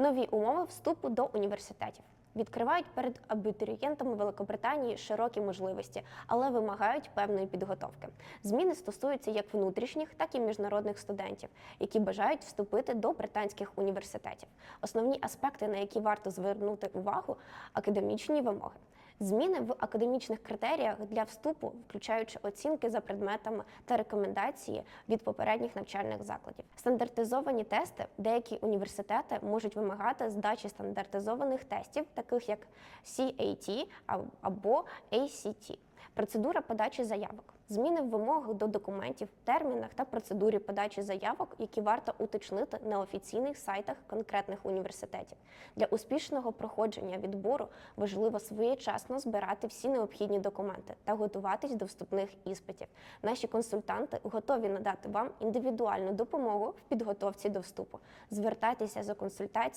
Нові умови вступу до університетів відкривають перед абітурієнтами Великобританії широкі можливості, але вимагають певної підготовки. Зміни стосуються як внутрішніх, так і міжнародних студентів, які бажають вступити до британських університетів. Основні аспекти, на які варто звернути увагу, академічні вимоги. Зміни в академічних критеріях для вступу, включаючи оцінки за предметами та рекомендації від попередніх навчальних закладів. Стандартизовані тести деякі університети можуть вимагати здачі стандартизованих тестів, таких як CAT або ACT. Процедура подачі заявок, зміни в вимогах до документів, термінах та процедурі подачі заявок, які варто уточнити на офіційних сайтах конкретних університетів. Для успішного проходження відбору важливо своєчасно збирати всі необхідні документи та готуватись до вступних іспитів. Наші консультанти готові надати вам індивідуальну допомогу в підготовці до вступу. Звертайтеся за консультацією